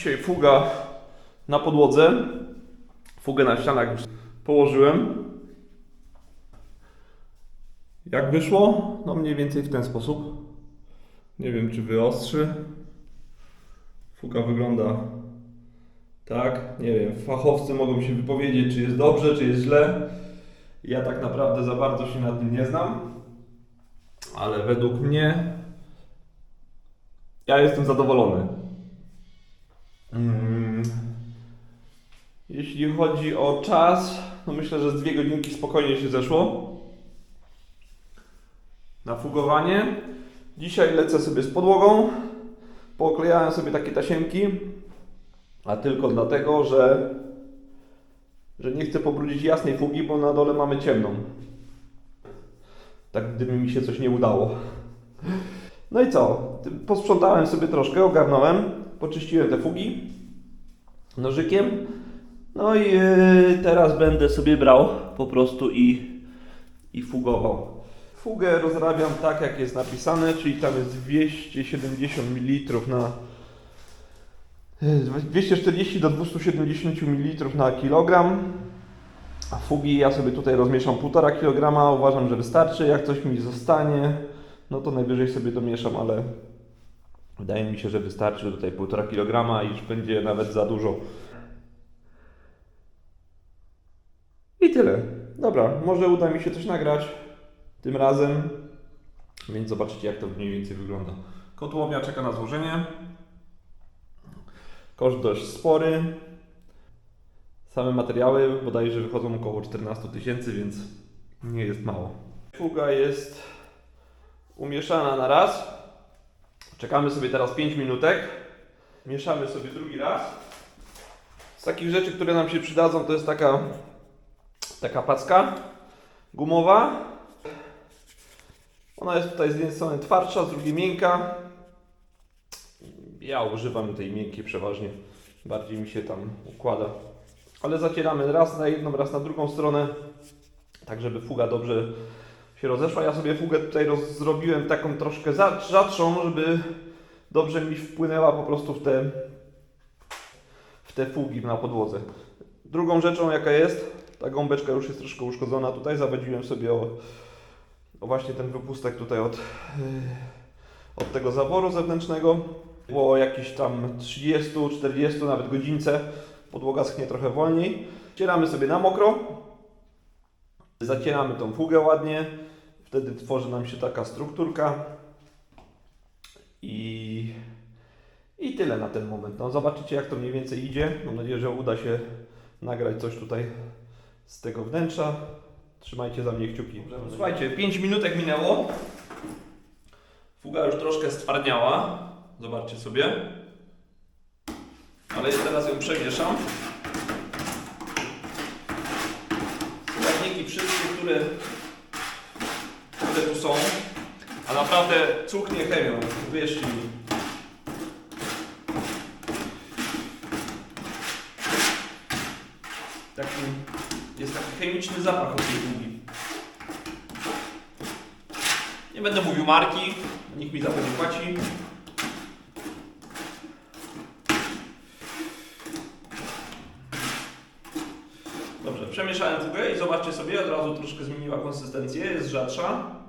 Dzisiaj fuga na podłodze. Fugę na ścianach położyłem. Jak wyszło? No mniej więcej w ten sposób. Nie wiem czy wyostrzy. Fuga wygląda tak. Nie wiem, fachowcy mogą się wypowiedzieć czy jest dobrze, czy jest źle. Ja tak naprawdę za bardzo się nad tym nie znam. Ale według mnie ja jestem zadowolony. Mm. Jeśli chodzi o czas, no myślę, że z dwie godzinki spokojnie się zeszło. Na fugowanie. Dzisiaj lecę sobie z podłogą. Poklejałem sobie takie tasiemki, a tylko dlatego, że, że nie chcę pobrudzić jasnej fugi, bo na dole mamy ciemną. Tak gdyby mi się coś nie udało. No i co? Posprzątałem sobie troszkę, ogarnąłem, poczyściłem te fugi nożykiem. No i yy, teraz będę sobie brał po prostu i, i fugował. Fugę rozrabiam tak, jak jest napisane, czyli tam jest 270 ml na yy, 240 do 270 ml na kilogram. A fugi ja sobie tutaj rozmieszam 1,5 kg. Uważam, że wystarczy. Jak coś mi zostanie, no to najwyżej sobie domieszam, ale wydaje mi się, że wystarczy tutaj 1,5 kg i już będzie nawet za dużo. I tyle. Dobra, może uda mi się coś nagrać tym razem, więc zobaczycie jak to mniej więcej wygląda. Kotłownia czeka na złożenie. Koszt dość spory. Same materiały bodajże wychodzą około 14 tysięcy, więc nie jest mało. Fuga jest umieszana na raz. Czekamy sobie teraz 5 minutek. Mieszamy sobie drugi raz. Z takich rzeczy, które nam się przydadzą, to jest taka, taka packa gumowa. Ona jest tutaj z jednej strony twardsza, z drugiej miękka. Ja używam tej miękkiej przeważnie. Bardziej mi się tam układa. Ale zacieramy raz na jedną, raz na drugą stronę, tak żeby fuga dobrze się rozeszła. Ja sobie fugę tutaj roz, zrobiłem taką troszkę za- rzadszą, żeby dobrze mi wpłynęła po prostu w te, w te fugi na podłodze. Drugą rzeczą jaka jest, ta gąbeczka już jest troszkę uszkodzona. Tutaj zawadziłem sobie o, o właśnie ten wypustek tutaj od, yy, od tego zaworu zewnętrznego. Było jakieś tam 30, 40, nawet godzince. Podłoga schnie trochę wolniej. Cieramy sobie na mokro. Zacieramy tą fugę ładnie. Wtedy tworzy nam się taka strukturka. I, I tyle na ten moment. No, zobaczycie jak to mniej więcej idzie. Mam nadzieję, że uda się nagrać coś tutaj z tego wnętrza. Trzymajcie za mnie kciuki. Słuchajcie, 5 minutek minęło. Fuga już troszkę stwardniała. Zobaczcie sobie. Ale teraz ją przemieszam. Składniki wszystkie, które, są, a naprawdę cuchnie chemią, wierzcie mi. Taki, jest taki chemiczny zapach od tej długi. Nie będę mówił marki, nikt mi za to nie płaci. Dobrze, przemieszałem fugę i zobaczcie sobie, od razu troszkę zmieniła konsystencję, jest rzadsza.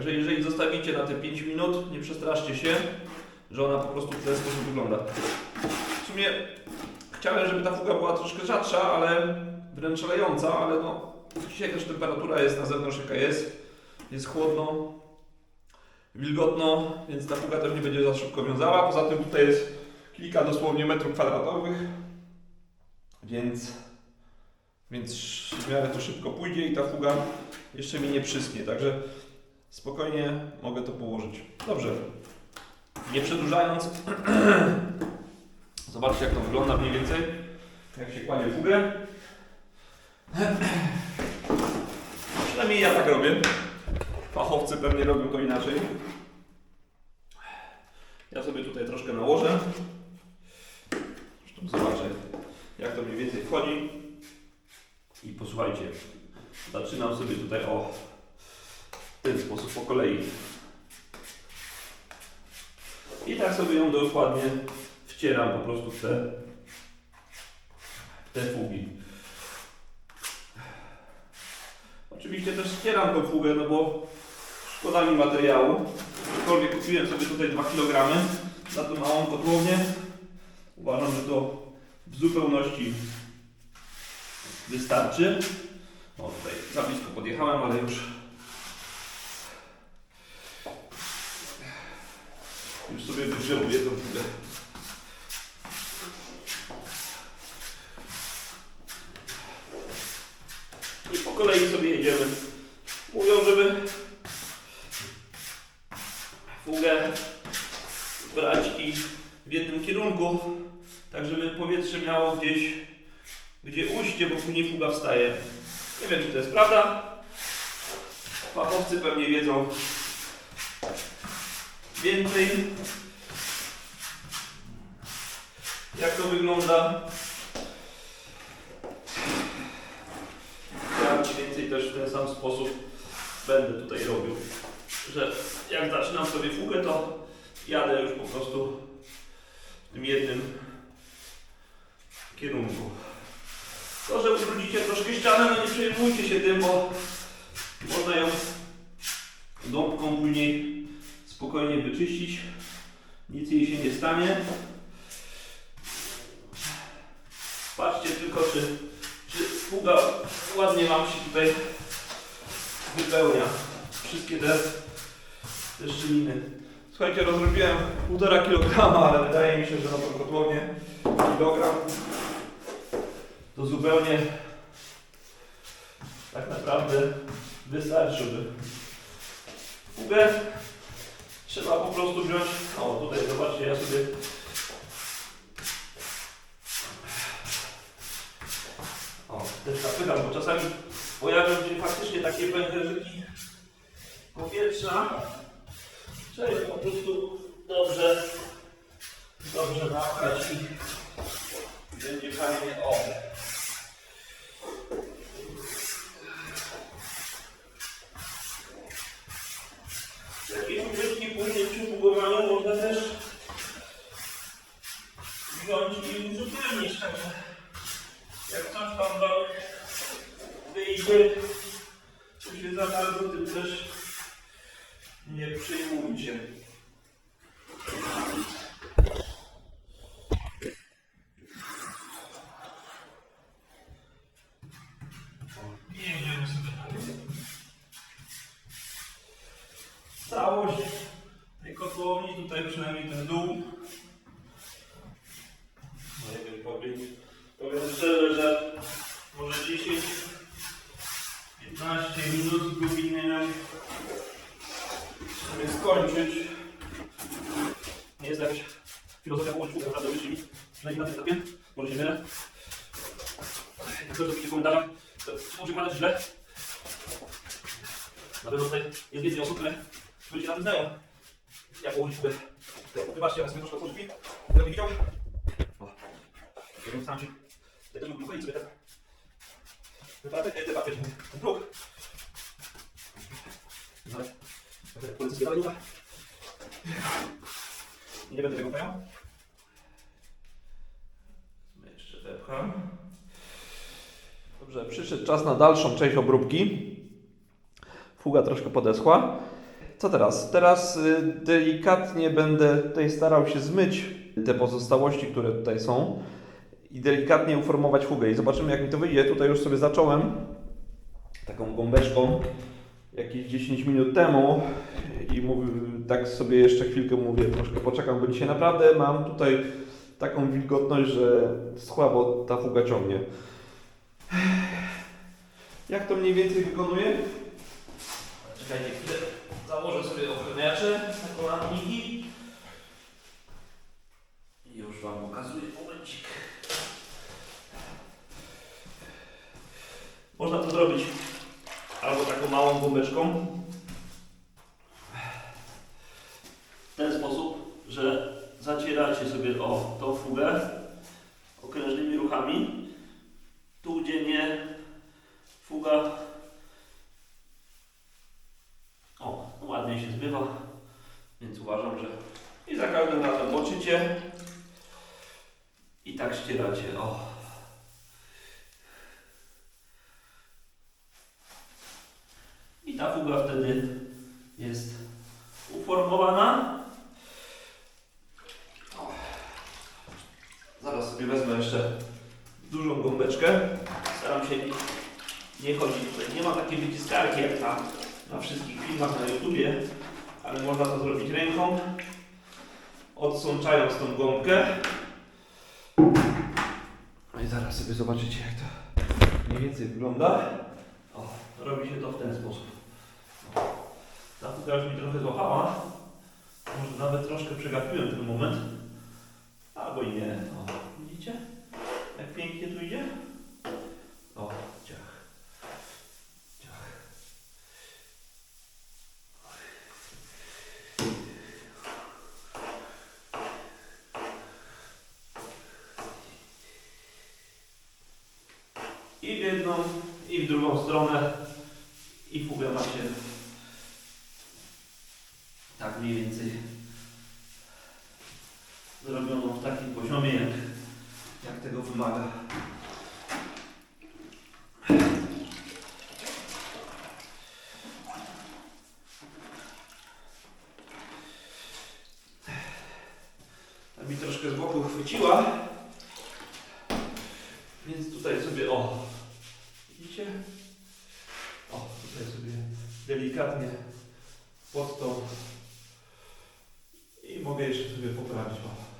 Także jeżeli zostawicie na te 5 minut, nie przestraszcie się, że ona po prostu w ten sposób wygląda. W sumie chciałem, żeby ta fuga była troszkę rzadsza, ale wręcz lejąca, ale no dzisiaj też temperatura jest na zewnątrz jaka jest. Jest chłodno, wilgotno, więc ta fuga też nie będzie za szybko wiązała. Poza tym tutaj jest kilka dosłownie metrów kwadratowych. Więc, więc w miarę to szybko pójdzie i ta fuga jeszcze mi nie przyschnie, także spokojnie mogę to położyć. Dobrze, nie przedłużając, zobaczcie jak to wygląda mniej więcej, jak się kłanie fugę. Przynajmniej ja tak robię. Fachowcy pewnie robią to inaczej. Ja sobie tutaj troszkę nałożę. Zresztą zobaczę jak to mniej więcej wchodzi. I posłuchajcie, zaczynam sobie tutaj o w ten sposób po kolei. I tak sobie ją dokładnie wcieram po prostu w te, w te fugi. Oczywiście też ścieram tą fugę, no bo szkoda mi materiału. Aczkolwiek kupiłem sobie tutaj 2 kg za tą małą kotłownię. Uważam, że to w zupełności wystarczy. O, tutaj za blisko podjechałem, ale już już sobie wygrzebuję tą fugę. I po kolei sobie jedziemy. Mówią, żeby fugę brać i w jednym kierunku, tak żeby powietrze miało gdzieś, gdzie ujście, bo później fuga wstaje. Nie wiem, czy to jest prawda. Fachowcy pewnie wiedzą więcej. Jak to wygląda? Ja mniej więcej też w ten sam sposób będę tutaj robił. Że jak zaczynam sobie fugę, to jadę już po prostu w tym jednym kierunku. To, że ubrudzicie troszkę ścianę, no nie przejmujcie się tym, bo można ją gąbką później spokojnie wyczyścić. Nic jej się nie stanie. Tylko, czy, czy fuga ładnie Wam się tutaj wypełnia. Wszystkie te, te szczeliny. Słuchajcie, rozrobiłem 1,5 kg, ale wydaje mi się, że na tą kotłownię kilogram to zupełnie tak naprawdę wystarczyłby. Fugę trzeba po prostu wziąć. O, tutaj zobaczcie, ja sobie o, też zapycham, bo czasami pojawią się faktycznie takie pęcherzyki powietrza. Trzeba je po prostu dobrze, dobrze napchać i będzie fajnie. O, Jakieś użytki później przy bugowaniu można też wziąć i uzupełnić. Także jak coś tam wam to się za bardzo tym też nie przejmujcie. Filozofia połączyć tak naprawdę myśli, przynajmniej na tym etapie, może się mylę. Jak ktoś dopisze w komentarzach, to może wypadać źle. Na pewno tutaj jest więcej osób, które ludzie na tym znają. Jak położyć fugę. Wybaczcie, ja sobie troszkę. Kto nie widział? Ja bym sam się... Ja też mógłbym chodzić sobie ten... Wypadek, nie, wypadek, ten próg. Nawet... Polecę sobie dalej Nie będę tego pojał. Jeszcze wepcham. Dobrze, przyszedł czas na dalszą część obróbki. Fuga troszkę podeschła. Co teraz? Teraz y, delikatnie będę tutaj starał się zmyć te pozostałości, które tutaj są i delikatnie uformować fugę. I zobaczymy, jak mi to wyjdzie. Tutaj już sobie zacząłem taką gąbeczką jakieś 10 minut temu i mówię, tak sobie jeszcze chwilkę mówię, troszkę poczekam, bo dzisiaj naprawdę mam tutaj taką wilgotność, że słabo ta fuga ciągnie. Jak to mniej więcej wykonuje? Czekajcie chwilę. Założę sobie ochroniacze na kolaniki. I już Wam pokazuję momencik. Można to zrobić albo gumeczką. W ten sposób, że zacieracie sobie o tą fugę okrężnymi ruchami. Tu, gdzie nie fuga o, ładnie się zbywa, więc uważam, że i za każdym razem moczycie tak ścieracie. O. ta fuga wtedy jest uformowana. Zaraz sobie wezmę jeszcze dużą gąbeczkę. Staram się nie, chodzić tutaj. Nie ma takiej wyciskarki jak ta na wszystkich filmach na YouTubie, ale można to zrobić ręką, odsączając tą gąbkę. No i zaraz sobie zobaczycie jak to mniej więcej wygląda. O, robi się to w ten sposób. Ta fuga już mi trochę złapała. Może nawet troszkę przegapiłem ten moment. Albo i nie. O, widzicie? Jak pięknie tu idzie? O, ciach. Ciach. I w jedną, i w drugą stronę. I fugę macie tak mniej więcej zrobioną w takim poziomie, jak, jak tego wymaga. Ta mi troszkę z boku chwyciła. Więc tutaj sobie, o, widzicie? O, tutaj sobie delikatnie pod tą i mogę jeszcze sobie poprawić. O.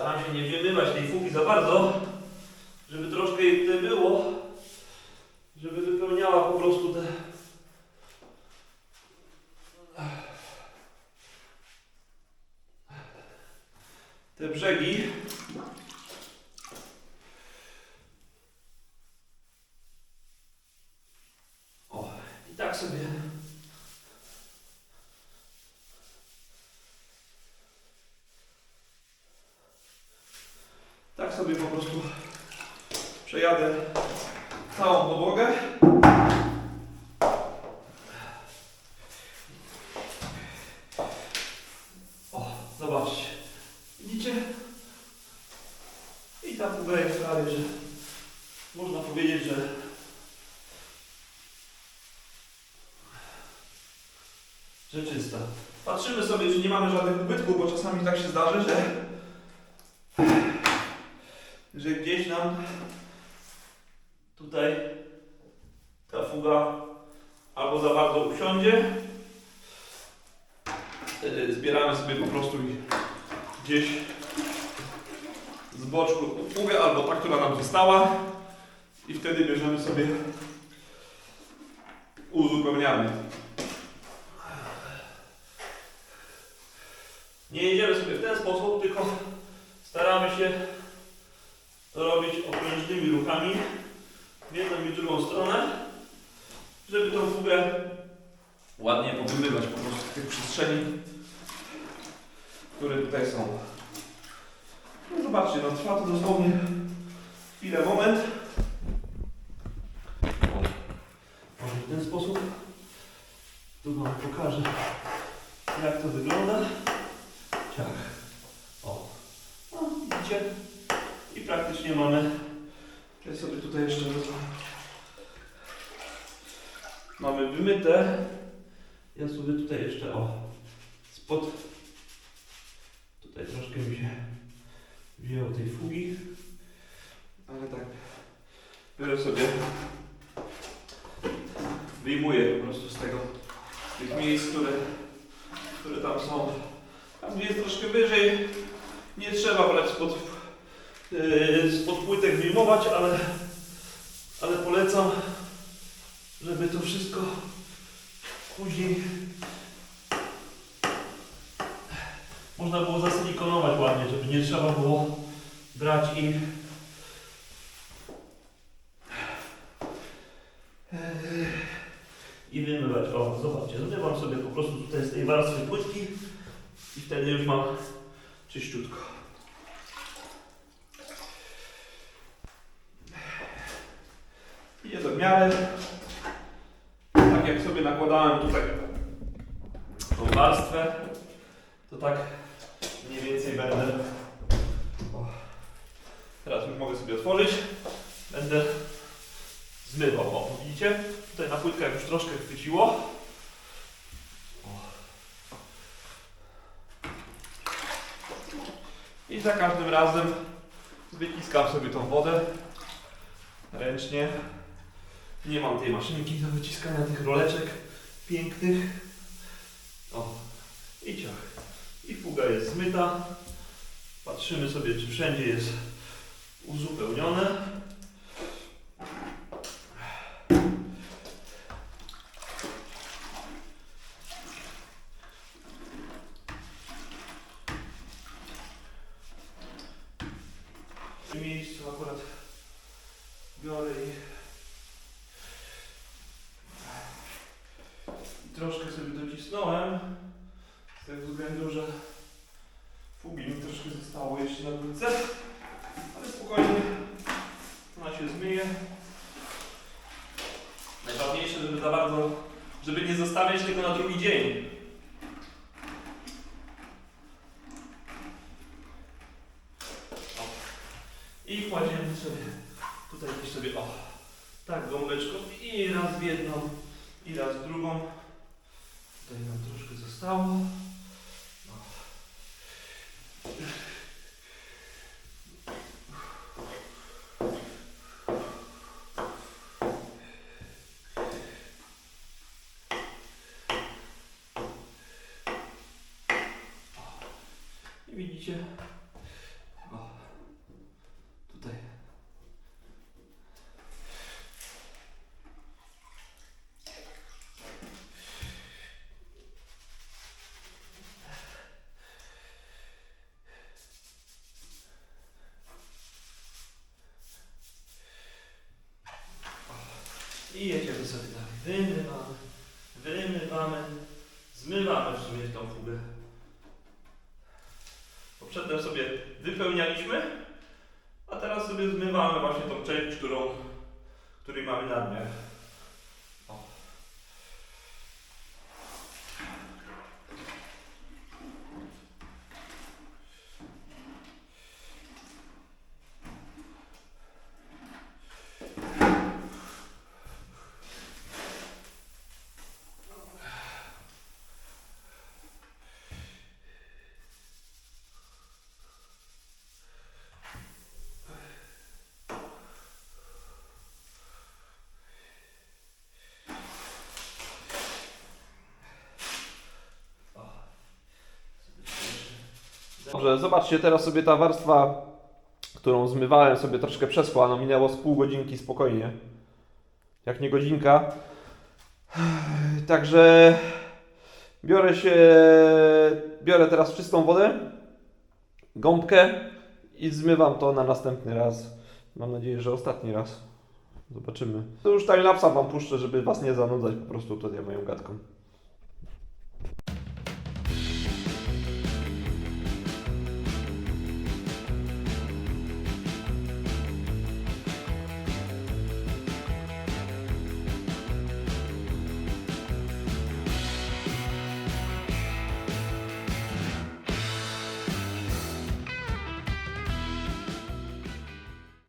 Staram się nie wymywać tej fugi za bardzo, żeby troszkę jej tutaj było, żeby wypełniała po prostu te brzegi. O, i tak sobie Tak sobie po prostu przejadę całą podłogę. O, zobaczcie. Widzicie? I ta jest prawie, że można powiedzieć, że że czysta. Patrzymy sobie, czy nie mamy żadnych ubytków, bo czasami tak się zdarzy, że że gdzieś nam tutaj ta fuga albo za bardzo usiądzie. Zbieramy sobie po prostu gdzieś z boczku fugę albo ta, która nam została i wtedy bierzemy sobie uzupełniamy. Nie jedziemy sobie w ten sposób, tylko staramy się robić okrężnymi ruchami w jedną i w drugą stronę, żeby tą fugę ładnie powymywać po prostu z tych przestrzeni, które tutaj są. No zobaczcie, no trwa to dosłownie chwilę, moment. Może w ten sposób. Tu Wam pokażę, jak to wygląda. Ciach. O, no widzicie? I praktycznie mamy. Ja sobie tutaj jeszcze wezmę. Wymyte. Ja sobie tutaj jeszcze o spod. Tutaj troszkę mi się wzięło tej fugi. Ale tak. Biorę sobie. Wyjmuję po prostu z tego z tych miejsc, które, które tam są. Tam gdzie jest troszkę wyżej. Nie trzeba brać spod yy, spod płytek wyjmować, ale, ale polecam, żeby to wszystko później można było zasilikonować ładnie, żeby nie trzeba było brać i i wymywać. O, zobaczcie, zmywam sobie po prostu tutaj z tej warstwy płytki i wtedy już mam czyściutko. Idzie do miary tak jak sobie nakładałem tutaj tą warstwę, to tak mniej więcej będę. O, teraz już mogę sobie otworzyć. Będę zmywał. O, widzicie? Tutaj na płytkach już troszkę chwyciło. I za każdym razem wyciskam sobie tą wodę ręcznie. Nie mam tej maszynki do wyciskania tych roleczek pięknych. O, i ciach. I fuga jest zmyta. Patrzymy sobie, czy wszędzie jest uzupełnione. W tym miejscu akurat biorę i i troszkę sobie docisnąłem z tego względu, że fugi mi troszkę zostało jeszcze na górce, ale spokojnie ona się zmyje. Najważniejsze, żeby za bardzo, żeby nie zostawiać tego na drugi dzień. I kładziemy sobie tutaj sobie, o, tak gąbeczką i raz w jedną i raz w drugą. Tutaj nam troszkę zostało. O. I widzicie? O. Tutaj. I jedziemy sobie dalej. Wymywamy, wymywamy, zmywamy w sumie tą fugę. Bo przedtem sobie wypełnialiśmy, a teraz sobie zmywamy właśnie tą część, którą, której mamy nadmiar. Dobrze, zobaczcie teraz sobie ta warstwa, którą zmywałem sobie troszkę przeschła, no minęło z pół godzinki spokojnie. Jak nie godzinka. Także biorę się, biorę teraz czystą wodę, gąbkę i zmywam to na następny raz. Mam nadzieję, że ostatni raz. Zobaczymy. To już timelapsa wam puszczę, żeby was nie zanudzać po prostu tutaj moją gadką.